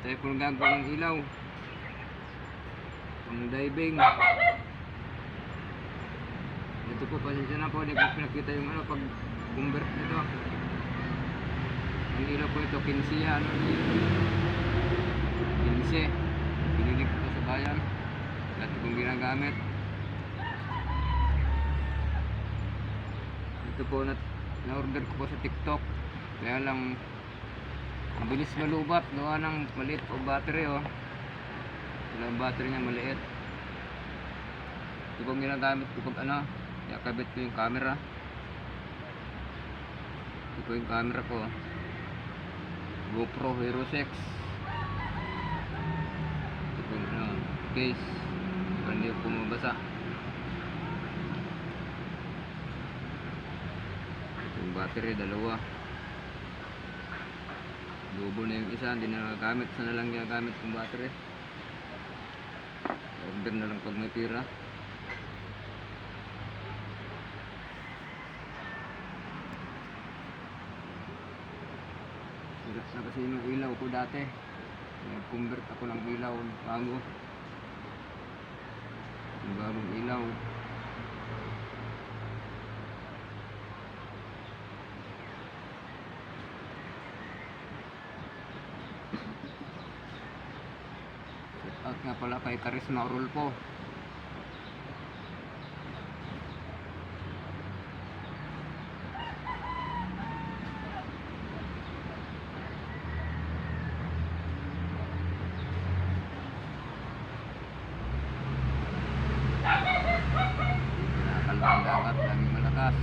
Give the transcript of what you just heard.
Tayo po gagawa ng ilaw. Pang diving. Ito po, pasensya na po. Hindi ko pinakita yung ano pag convert nito. Ang ilaw po ito, 15 yan. Ano, 15. Binili ko sa bayan. Dati kong ginagamit. Ito po, na, na-order ko po sa TikTok. Kaya lang, ang bilis malubat. Gawa ng maliit o battery oh. Ito ang battery niya maliit. Ito pong ginagamit ko pag ano, yakabit ko yung camera. Ito po yung camera ko. GoPro Hero 6. Ito po yung ano, case. Para hindi po mabasa. Yung battery, dalawa. Lubo na yung isa, hindi na nagagamit. Saan na lang ginagamit yung battery? Order na lang pag may pira. Sirat na kasi yung ilaw ko dati. Nag-convert ako ng ilaw bago. Bagong ilaw. Shoutout nga pala kay Karisma Rulpo. Dapat lagi malakas.